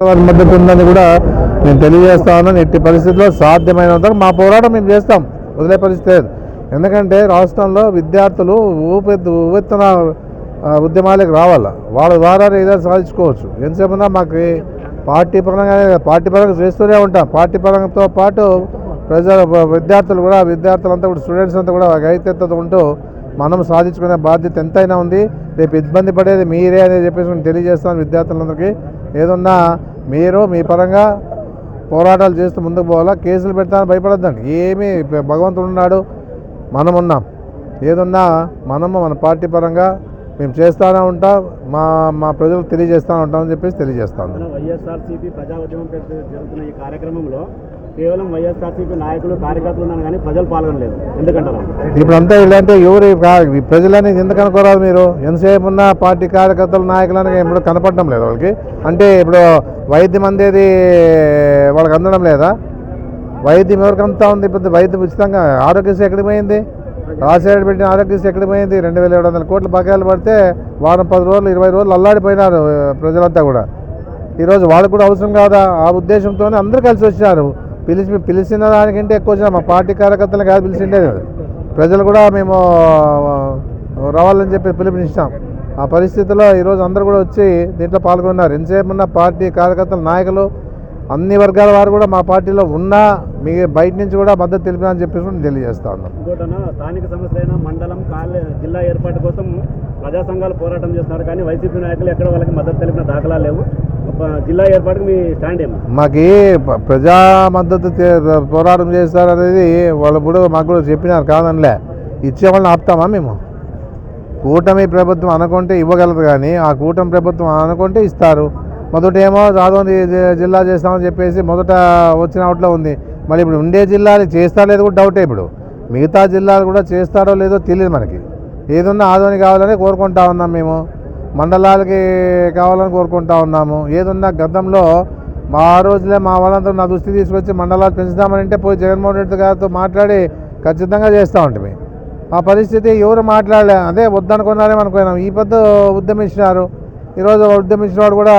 వారి మద్దతు ఉందని కూడా నేను తెలియజేస్తా ఉన్నాను ఎట్టి పరిస్థితుల్లో సాధ్యమైనంత మా పోరాటం మేము చేస్తాం. వదిలే పరిస్థితి లేదు. ఎందుకంటే రాష్ట్రంలో విద్యార్థులు ఊపెత్తు ఊపెత్తున ఉద్యమాలకు రావాల? వాళ్ళ ద్వారా ఏదైనా సాధించుకోవచ్చు. ఎంతసేపున్నా మాకు పార్టీ పరంగా పార్టీ పరంగా చేస్తూనే ఉంటాం. పార్టీ పరంగతో పాటు ప్రజల విద్యార్థులు కూడా విద్యార్థులంతా కూడా స్టూడెంట్స్ అంతా కూడా ఒక ఐక్యతతో ఉంటూ మనం సాధించుకునే బాధ్యత ఎంతైనా ఉంది. రేపు ఇబ్బంది పడేది మీరే అని చెప్పేసి నేను తెలియజేస్తాను విద్యార్థులందరికీ. ఏదన్నా మీరు మీ పరంగా పోరాటాలు చేస్తూ ముందుకు పోవాలా? కేసులు పెడతానని భయపడద్దండి. ఏమీ భగవంతుడు ఉన్నాడు. మనం ఉన్నాం. ఏదున్నా మనము మన పార్టీ పరంగా మేము చేస్తూనే ఉంటాం. మా మా ప్రజలకు తెలియజేస్తూనే ఉంటామని చెప్పేసి తెలియజేస్తాం వైఎస్ఆర్సీపీ ప్రజా ఉద్యమం జరుగుతున్న ఈ కార్యక్రమంలో కేవలం వైఎస్ఆర్సీపీ నాయకులు కార్యకర్తలు ఉన్నారు కానీ ప్రజలు పాల్గొనలేదు. ఎందుకంటారు? ఇప్పుడు అంతా ఇలాంటి ఎవరు ప్రజలనేది ఎందుకు అనుకోరాదు మీరు? ఎంతసేపు ఉన్న పార్టీ కార్యకర్తలు నాయకులని ఇప్పుడు కనపడడం లేదు వాళ్ళకి? అంటే ఇప్పుడు వైద్యం అందేది వాళ్ళకి అందడం లేదా? వైద్యం ఎవరికంతా ఉంది? ఇప్పుడు వైద్యం ఉచితంగా ఆరోగ్యశ్రీ ఎక్కడికి పోయింది? రాజశేఖర్ పెట్టిన ఆరోగ్యశ్రీ ఎక్కడికి పోయింది? రెండు వేల ఏడు వందల కోట్ల బకాయిలు పడితే వారం పది రోజులు ఇరవై రోజులు అల్లాడిపోయినారు ప్రజలంతా కూడా. ఈరోజు వాళ్ళకు కూడా అవసరం కాదా? ఆ ఉద్దేశంతోనే అందరూ కలిసి వచ్చారు పిలిచి పిలిచిన దానికంటే ఎక్కువ వచ్చిన మా పార్టీ కార్యకర్తలు కాదు పిలిచిండేది ప్రజలు కూడా మేము రావాలని చెప్పి పిలుపునిచ్చాం. ఆ పరిస్థితిలో ఈరోజు అందరూ కూడా వచ్చి దీంట్లో పాల్గొన్నారు. ఎంతసేపు ఉన్న పార్టీ కార్యకర్తల నాయకులు అన్ని వర్గాల వారు కూడా మా పార్టీలో ఉన్నా మీ బయట నుంచి కూడా మద్దతు తెలిపినా చెప్పేసి నేను తెలియజేస్తా ఉన్నాను. స్థానిక సమస్యలైన మండలం జిల్లా ఏర్పాటు కోసం ప్రజా సంఘాలు పోరాటం చేస్తున్నారు. కానీ వైసీపీ నాయకులు ఎక్కడ వాళ్ళకి మద్దతు తెలిపిన దాఖలా లేవు. జిల్లా ఏర్పాటుకు మీ స్టాండ్ ఏమో? మాకు ప్రజా మద్దతు పోరాటం చేస్తారు అనేది వాళ్ళు కూడా మాకు కూడా చెప్పినారు కాదనిలే. ఇచ్చే వాళ్ళని ఆపుతామా మేము? కూటమి ప్రభుత్వం అనుకుంటే ఇవ్వగలదు కానీ ఆ కూటమి ప్రభుత్వం అనుకుంటే ఇస్తారు. మొదట ఏమో రాదోని జిల్లా చేస్తామని చెప్పేసి మొదట వచ్చిన అవుట్లో ఉంది. మరి ఇప్పుడు ఉండే జిల్లాలు చేస్తారో లేదో కూడా డౌటే ఇప్పుడు. మిగతా జిల్లాలు కూడా చేస్తారో లేదో తెలియదు మనకి. ఏదున్నా ఆదోని కావాలని కోరుకుంటా ఉన్నాం మేము. మండలాలకి కావాలని కోరుకుంటా ఉన్నాము. ఏదున్నా గతంలో మా ఆ రోజులే మా వాళ్ళంతా నా దృష్టి తీసుకొచ్చి మండలాలు పెంచుదామని అంటే పోయి జగన్మోహన్ రెడ్డి గారితో మాట్లాడి ఖచ్చితంగా చేస్తూ ఉంటుంది ఆ పరిస్థితి ఎవరు మాట్లాడలే. అదే వద్దనుకున్నారేమో అనుకున్నాం. ఈ పెద్ద ఉద్యమించినారు. ఈరోజు ఉద్యమించిన వాడు కూడా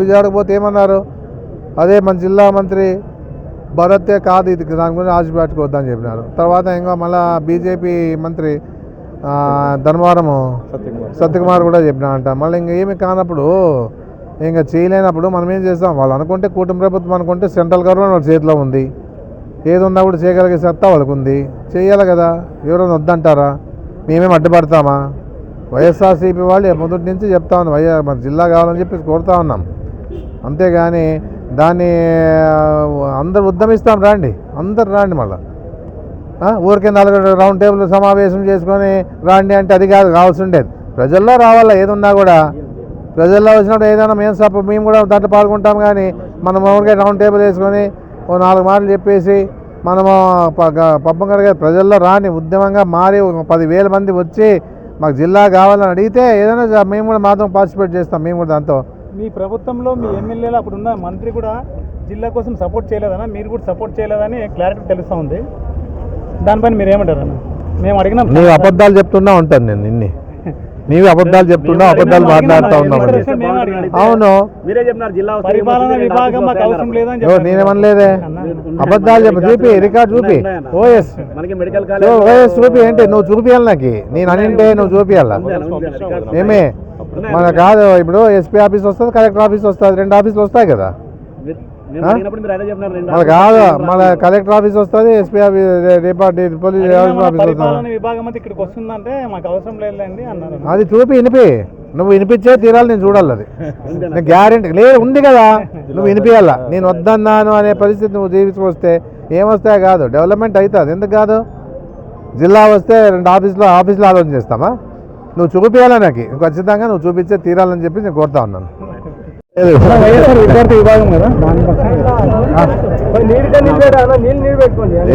విజయవాడకు పోతే ఏమన్నారు? అదే మన జిల్లా మంత్రి భరతే కాదు ఇది దాని గురించి ఆశ పెట్టుకోవద్దని చెప్పినారు. తర్వాత ఇంకా మళ్ళీ బీజేపీ మంత్రి ధర్మవరము సత్యకుమార్. కూడా చెప్పినాడంట మళ్ళీ ఇంకా ఏమి కానప్పుడు ఇంకా చేయలేనప్పుడు మనం ఏం చేస్తాం? వాళ్ళు అనుకుంటే కూటమి ప్రభుత్వం అనుకుంటే సెంట్రల్ గవర్నమెంట్ వాళ్ళ చేతిలో ఉంది. ఏది ఉన్నా కూడా చేయగలిగే సత్తా వాళ్ళకు ఉంది. చేయాలి కదా? ఎవరైనా వద్దంటారా? మేమేం అడ్డుపడతామా? వైఎస్ఆర్సీపీ వాళ్ళు మొదటి నుంచి చెప్తా ఉన్నాం వైఎస్ మన జిల్లా కావాలని చెప్పి కోరుతా ఉన్నాం. అంతేగాని దాన్ని అందరు ఉద్యమిస్తాం రాండి. అందరు రాండి మళ్ళీ. ఊరికే నలుగురు రౌండ్ టేబుల్ సమావేశం చేసుకొని రాండి అంటే అది కాదు కావాల్సి ఉండేది. ప్రజల్లో రావాలా ఏదున్నా కూడా? ప్రజల్లో వచ్చినప్పుడు ఏదైనా మేము సప మేము కూడా దాంట్లో పాల్గొంటాం కానీ మనం ఊరికే రౌండ్ టేబుల్ వేసుకొని ఓ నాలుగు మాటలు చెప్పేసి మనము పబ్బం కడిగే ప్రజల్లో రాని ఉద్యమంగా మారి ఒక పదివేల మంది వచ్చి మాకు జిల్లా కావాలని అడిగితే ఏదైనా మేము కూడా మాత్రం పార్టిసిపేట్ చేస్తాం మేము కూడా దాంతో. మీ ప్రభుత్వంలో మీ ఎమ్మెల్యేలు అప్పుడు ఉన్న మంత్రి కూడా జిల్లా కోసం సపోర్ట్ చేయలేదన్నా మీరు కూడా సపోర్ట్ చేయలేదని క్లారిటీ తెలుస్తూ ఉంది. దానిపైన మీరు ఏమంటారు అన్న? మేము అడిగినాం నీవు అబద్ధాలు చెప్తున్నా ఉంటాను నేను నిన్ని. నీవు అబద్ధాలు చెప్తున్నావు అబద్ధాలు మాట్లాడుతూ అడిగినాం. అవును. నేనేమనలేదే. అబద్ధాలు చెప్పు చూపి రికార్డ్ చూపి. ఓఎస్. ఓఎస్ చూపి ఏంటి? నువ్వు చూపియాలి నాకు. నేను అనింటే నువ్వు చూపియాలా? ఏమే? మన కాదు ఇప్పుడు ఎస్పీ ఆఫీస్ వస్తుంది కలెక్టర్ ఆఫీస్ వస్తుంది రెండు ఆఫీసులు వస్తాయి కదా. కాదు మన కలెక్టర్ ఆఫీస్ వస్తుంది SP office department police office వస్తుంది. పరిపాలన విభాగం అంతా ఇక్కడికి వస్తుందంటే మాకు అవసరం లేదండి అన్నారు. అది చూపి వినిపి. నువ్వు వినిపించే తీరాలి నేను చూడాలి అది. గ్యారెంటీ లేదు ఉంది కదా. నువ్వు వినిపించాల నేను వద్దన్నాను అనే పరిస్థితి నువ్వు జీవించుకొస్తే ఏమొస్తాయో కాదు. డెవలప్మెంట్ అవుతుంది. ఎందుకు కాదు? జిల్లా వస్తే రెండు ఆఫీసులో ఆఫీసులో ఆలోచన చేస్తామా? నువ్వు చూపించాలా నాకు? ఖచ్చితంగా నువ్వు చూపించే తీరాలని చెప్పి నేను కోరుతా ఉన్నాను. విద్యార్థి విభాగం కదా?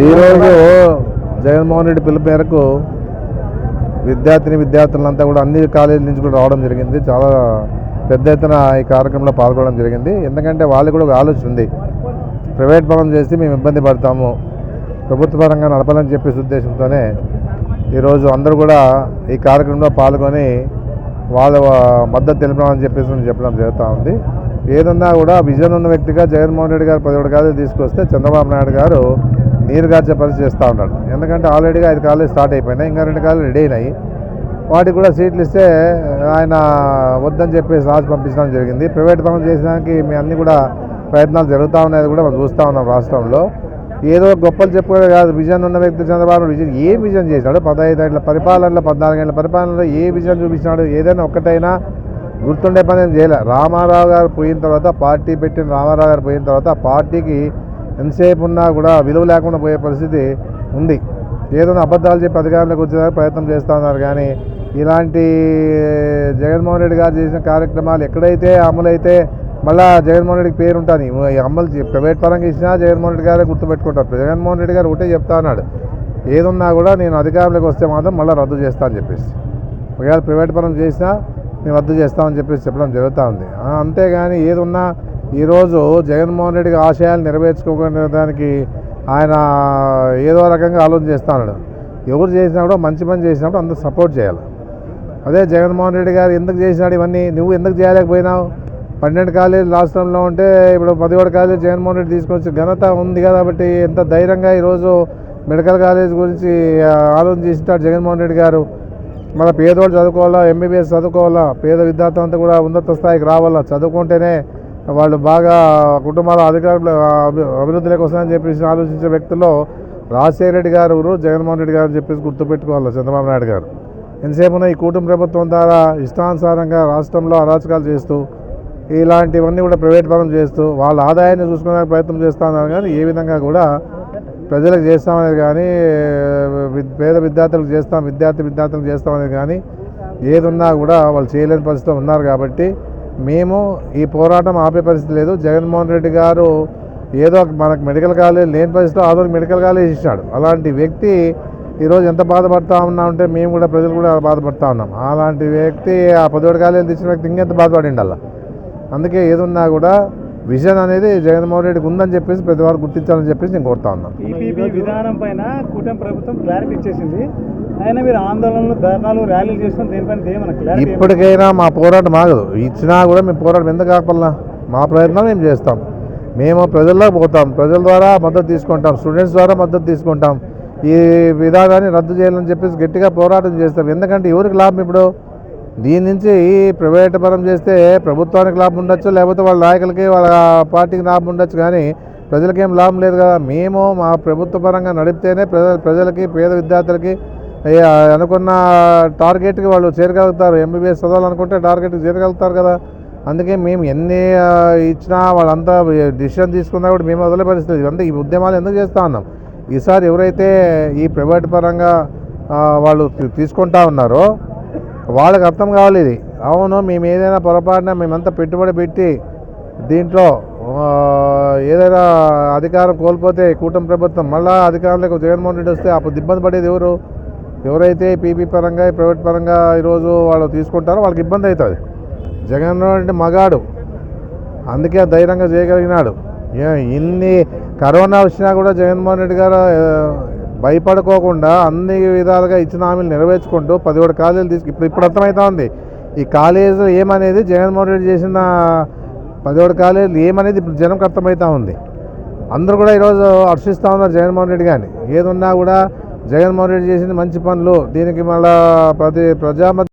ఈరోజు జగన్మోహన్ రెడ్డి పిలుపు మేరకు విద్యార్థిని విద్యార్థులంతా కూడా అన్ని కాలేజీల నుంచి కూడా రావడం జరిగింది. చాలా పెద్ద ఎత్తున ఈ కార్యక్రమంలో పాల్గొనడం జరిగింది. ఎందుకంటే వాళ్ళకి కూడా ఒక ఆలోచన ఉంది. ప్రైవేట్ పరం చేసి మేము ఇబ్బంది పడతాము. ప్రభుత్వ పరంగా నడపాలని చెప్పేసి ఉద్దేశంతోనే ఈరోజు అందరూ కూడా ఈ కార్యక్రమంలో పాల్గొని వాళ్ళ మద్దతు తెలిపామని చెప్పేసి చెప్పడం జరుగుతూ ఉంది. ఏదున్నా కూడా విజన్ ఉన్న వ్యక్తిగా జగన్మోహన్ రెడ్డి గారు పదిహేడు కాలేజీ తీసుకొస్తే చంద్రబాబు నాయుడు గారు నీరు గార్చే పని చేస్తూ ఉన్నాడు. ఎందుకంటే ఆల్రెడీగా ఐదు కాలేజీ స్టార్ట్ అయిపోయినాయి ఇంకా రెండు కాలేజీ రెడీ అయినాయి. వాటికి కూడా సీట్లు ఇస్తే ఆయన వద్దని చెప్పేసి రాసి పంపించడం జరిగింది. ప్రైవేట్ పనులు చేసడానికి మీ అన్ని కూడా ప్రయత్నాలు జరుగుతూ ఉన్నాయి కూడా మనం చూస్తూ ఉన్నాం రాష్ట్రంలో. ఏదో గొప్పలు చెప్పుకోవడం కాదు. విజన్ ఉన్న వ్యక్తి చంద్రబాబు విజన్ ఏ విజన్ చేశాడు పదహైదు ఏళ్ళ పరిపాలనలో పద్నాలుగు ఏళ్ళ పరిపాలనలో ఏ విజన్ చూపించినాడు? ఏదైనా ఒక్కటైనా గుర్తుండే పని ఏం చేయలే. రామారావు గారు పోయిన తర్వాత పార్టీ పెట్టిన రామారావు గారు పోయిన తర్వాత పార్టీకి ఎంతసేపు ఉన్నా కూడా విలువ లేకుండా పోయే పరిస్థితి ఉంది. ఏదో అబద్ధాలు చెప్పి అధికారంలోకి వచ్చేదానికి ప్రయత్నం చేస్తూ ఉన్నారు. కానీ ఇలాంటి జగన్మోహన్ రెడ్డి గారు చేసిన కార్యక్రమాలు ఎక్కడైతే అమలైతే మళ్ళీ జగన్మోహన్ రెడ్డికి పేరు ఉంటుంది. అమ్మలు ప్రైవేట్ పరంగా ఇచ్చినా జగన్మోహన్ రెడ్డి గారే గుర్తుపెట్టుకుంటారు. జగన్మోహన్ రెడ్డి గారు ఒకటే చెప్తా అన్నాడు. ఏదున్నా కూడా నేను అధికారంలోకి వస్తే మాత్రం మళ్ళీ రద్దు చేస్తా అని చెప్పేసి. ఒకవేళ ప్రైవేట్ పరం చేసినా మేము రద్దు చేస్తామని చెప్పేసి చెప్పడం జరుగుతూ ఉంది. అంతేగాని ఏదున్నా ఈరోజు జగన్మోహన్ రెడ్డికి ఆశయాలు నెరవేర్చుకోకుండా దానికి ఆయన ఏదో రకంగా ఆలోచన చేస్తా ఉన్నాడు ఎవరు చేసినా కూడా మంచి పని చేసినప్పుడు అందరూ సపోర్ట్ చేయాలి. అదే జగన్మోహన్ రెడ్డి గారు ఎందుకు చేసినాడు ఇవన్నీ? నువ్వు ఎందుకు చేయలేకపోయినావు? పన్నెండు కాలేజీలు రాష్ట్రంలో ఉంటే ఇప్పుడు పదిహేడు కాలేజీ జగన్మోహన్ రెడ్డి తీసుకొచ్చి ఘనత ఉంది కాబట్టి ఎంత ధైర్యంగా ఈరోజు మెడికల్ కాలేజ్ గురించి ఆలోచన చేసినారు జగన్మోహన్ రెడ్డి గారు. మన పేదోళ్ళు చదువుకోవాలా ఎంబీబీఎస్ చదువుకోవాలా పేద విద్యార్థులు అంతా కూడా ఉన్నత స్థాయికి రావాలా? చదువుకుంటేనే వాళ్ళు బాగా కుటుంబాల అధికారులు అభివృద్ధిలోకి వస్తాయని చెప్పేసి ఆలోచించే వ్యక్తుల్లో రాజశేఖర రెడ్డి గారు జగన్మోహన్ రెడ్డి గారు అని చెప్పేసి గుర్తుపెట్టుకోవాలి చంద్రబాబు నాయుడు గారు? ఎంతసేపున ఈ కూటమి ప్రభుత్వం ద్వారా ఇష్టానుసారంగా రాష్ట్రంలో అరాచకాలు చేస్తూ ఇలాంటివన్నీ కూడా ప్రైవేట్ పరం చేస్తూ వాళ్ళ ఆదాయాన్ని చూసుకునే ప్రయత్నం చేస్తున్నారు కానీ ఏ విధంగా కూడా ప్రజలకు చేస్తామనేది కానీ పేద విద్యార్థులకు చేస్తాం విద్యార్థి విద్యార్థులకు చేస్తామనేది కానీ ఏదున్నా కూడా వాళ్ళు చేయలేని పరిస్థితిలో ఉన్నారు కాబట్టి మేము ఈ పోరాటం ఆపే పరిస్థితి లేదు. జగన్మోహన్ రెడ్డి గారు ఏదో ఒక మనకు మెడికల్ కాలేజ్ లేని పరిస్థితిలో ఆదోని మెడికల్ కాలేజ్ ఇచ్చాడు. అలాంటి వ్యక్తి ఈరోజు ఎంత బాధపడతా ఉన్నా ఉంటే మేము కూడా ప్రజలు కూడా బాధపడతా ఉన్నాం. అలాంటి వ్యక్తి ఆ పదిహేడు కాలేజీలు తెచ్చిన వ్యక్తి ఇంకెంత బాధపడిండి అలా అందుకే ఏదున్నా కూడా విజన్ అనేది జగన్మోహన్ రెడ్డికి ఉందని చెప్పేసి ప్రతి వారు గుర్తించాలని చెప్పేసి నేను కోరుతా ఉన్నాను ఈపీపీ విధానం పైన కూటమి ప్రభుత్వం క్లారిటీ ఇచ్చేసింది. అయినా మీరు ఆందోళనలు ధర్నాలు ర్యాలీలు చేసుకుని దేనిపైన ఏమన్నా ఇప్పటికైనా మా పోరాటం ఆగదు. ఇచ్చినా కూడా మేము పోరాటం ఎందుకు ఆపల్లా మా ప్రయత్నం మేము చేస్తాం. మేము ప్రజల్లో పోతాం. ప్రజల ద్వారా మద్దతు తీసుకుంటాం. స్టూడెంట్స్ ద్వారా మద్దతు తీసుకుంటాం. ఈ విధానాన్ని రద్దు చేయాలని చెప్పేసి గట్టిగా పోరాటం చేస్తాం. ఎందుకంటే ఎవరికి లాభం ఇప్పుడు? దీని నుంచి ప్రైవేట్ పరం చేస్తే ప్రభుత్వానికి లాభం ఉండొచ్చు లేకపోతే వాళ్ళ నాయకులకి వాళ్ళ పార్టీకి లాభం ఉండొచ్చు కానీ ప్రజలకేం లాభం లేదు కదా. మేము మా ప్రభుత్వ పరంగా నడిపితేనే ప్రజ ప్రజలకి పేద విద్యార్థులకి అనుకున్న టార్గెట్కి వాళ్ళు చేరగలుగుతారు. ఎంబీబీఎస్ చదవాలనుకుంటే టార్గెట్కి చేరగలుగుతారు కదా. అందుకే మేము ఎన్ని ఇచ్చినా వాళ్ళంతా డిసిషన్ తీసుకున్నా కూడా మేము వదిలే పరిస్థితి. అంటే ఈ ఉద్యమాలు ఎందుకు చేస్తూ ఉన్నాం? ఈసారి ఎవరైతే ఈ ప్రైవేట్ పరంగా వాళ్ళు తీసుకుంటా ఉన్నారో వాళ్ళకి అర్థం కావాలి ఇది. అవును మేము ఏదైనా పొరపాటున మేమంతా పెట్టుబడి పెట్టి దీంట్లో ఏదైనా అధికారం కోల్పోతే కూటమి ప్రభుత్వం మళ్ళా అధికారంలోకి జగన్మోహన్ రెడ్డి వస్తే అప్పుడు ఇబ్బంది పడేది ఎవరు? ఎవరైతే పీపీ పరంగా ప్రైవేట్ పరంగా ఈరోజు వాళ్ళు తీసుకుంటారో వాళ్ళకి ఇబ్బంది అవుతుంది. జగన్మోహన్ రెడ్డి మగాడు. అందుకే ధైర్యంగా చేయగలిగినాడు. ఏ- ఇన్ని కరోనా వచ్చినా కూడా జగన్మోహన్ రెడ్డి గారు భయపడుకోకుండా అన్ని విధాలుగా ఇచ్చిన హామీలు నెరవేర్చుకుంటూ పదిహేడు కాలేజీలు తీసుకు ఇప్పుడు ఇప్పుడు అర్థమవుతా ఉంది. ఈ కాలేజీలు ఏమనేది జగన్మోహన్ రెడ్డి చేసిన పదిహేడు కాలేజీలు ఏమనేది ఇప్పుడు జనంకి అర్థమవుతా ఉంది. అందరూ కూడా ఈరోజు హర్షిస్తూ ఉన్నారు జగన్మోహన్ రెడ్డి గారిని. ఏదున్నా కూడా జగన్మోహన్ రెడ్డి చేసిన మంచి పనులు. దీనికి మళ్ళా ప్రతి ప్రజా